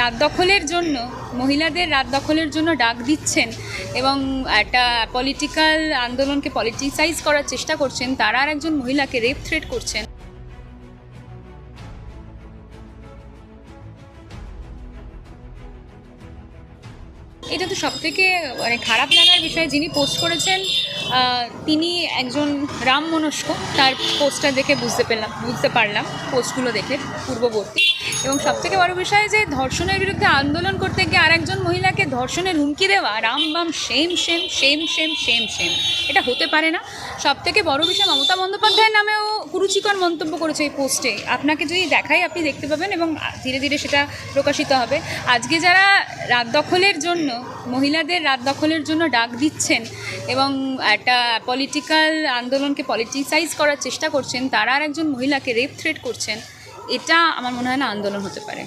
রাত দখলের জন্য, মহিলাদের রাত দখলের জন্য ডাক দিচ্ছেন এবং একটা পলিটিক্যাল আন্দোলনকে পলিটিসাইজ করার চেষ্টা করছেন, তারা আর একজন মহিলাকে রেপ থ্রেট করছেন। এটা তো সব থেকে মানে খারাপ লাগার বিষয় যিনি পোস্ট করেছেন তিনি একজন রাম মনস্ক তার পোস্টটা দেখে বুঝতে পেলাম, বুঝতে পারলাম পোস্টগুলো দেখে পূর্ববর্তী। এবং সব থেকে বড় বিষয় যে ধর্ষণের বিরুদ্ধে আন্দোলন করতে গিয়ে আরেকজন মহিলাকে ধর্ষণের হুমকি দেওয়া, রাম বাম, same same same same same same, এটা হতে পারে না। সব থেকে বড় বিষয় মমতা বন্দ্যোপাধ্যায়ের নামেও কুরুচিকর মন্তব্য করেছে এই পোস্টে আপনাকে যদি দেখাই, আপনি দেখতে পাবেন এবং ধীরে ধীরে সেটা প্রকাশিত হবে। আজকে যারা রাত দখলের জন্য মহিলাদের রাত দখলের জন্য ডাক দিচ্ছেন এবং একটা পলিটিক্যাল আন্দোলনকে পলিটিসাইজ করার চেষ্টা করছেন, তারা আর একজন মহিলাকে রেপ থ্রেট করছেন, এটা আমার মনে হয় না আন্দোলন হতে পারে।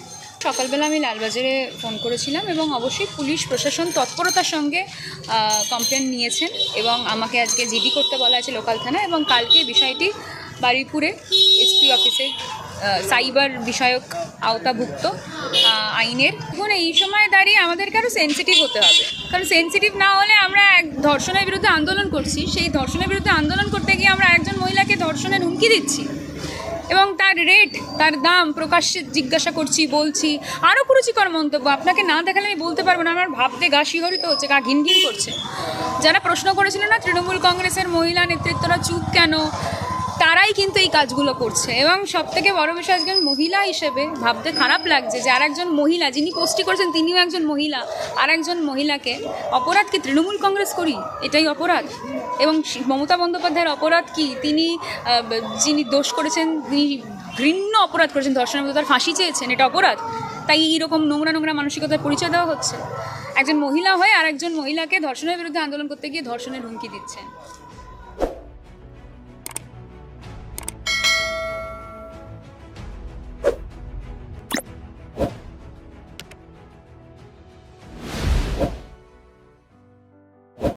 সকালবেলা আমি লালবাজারে ফোন করেছিলাম এবং অবশ্যই পুলিশ, প্রশাসন তৎপরতার সঙ্গে কমপ্লেন নিয়েছেন এবং আমাকে আজকে জিডি করতে বলা আছে লোকাল থানা এবং কালকে বিষয়টি বারুইপুরে এসপি অফিসে সাইবার বিষয়ক আওতাভুক্ত আইনের। এখন এই সময় দাঁড়িয়ে আমাদেরকে আরও সেন্সিটিভ হতে হবে। কারণ সেন্সিটিভ না হলে আমরা এক ধর্ষণের বিরুদ্ধে আন্দোলন করছি। সেই ধর্ষণের বিরুদ্ধে আন্দোলন করতে গিয়ে আমরা একজন মহিলাকে ধর্ষণের হুমকি দিচ্ছি। এবং তার রেট তার দাম প্রকাশ্যে জিজ্ঞাসা করছি, বলছি। আরও কুরুচিকর মন্তব্য, আপনাকে না দেখালে আমি বলতে পারব না। আমার ভাবতে গা শিহরিত হচ্ছে, গা ঘিন ঘিন করছে। যারা প্রশ্ন করেছিল না, তৃণমূল কংগ্রেসের মহিলা নেতৃত্বরা চুপ কেন? তারাই কিন্তু এই কাজগুলো করছে। এবং সব থেকে বড় বিষয় একজন মহিলা হিসেবে ভাবতে খারাপ লাগছে যে আর একজন মহিলা, যিনি পোস্টটি করেছেন তিনিও একজন মহিলা আর একজন মহিলাকে অপরাধ কি তৃণমূল কংগ্রেস করি? এটাই অপরাধ। এবং মমতা বন্দ্যোপাধ্যায়ের অপরাধ কি? তিনি যিনি দোষ করেছেন, তিনি ঘৃণ্য অপরাধ করেছেন, ধর্ষণের তার ফাঁসি চেয়েছেন, এটা অপরাধ। তাই এইরকম নোংরা নোংরা মানসিকতার পরিচয় দেওয়া হচ্ছে। একজন মহিলা হয়ে আর একজন মহিলাকে ধর্ষণের বিরুদ্ধে আন্দোলন করতে গিয়ে ধর্ষণের হুমকি দিচ্ছেন।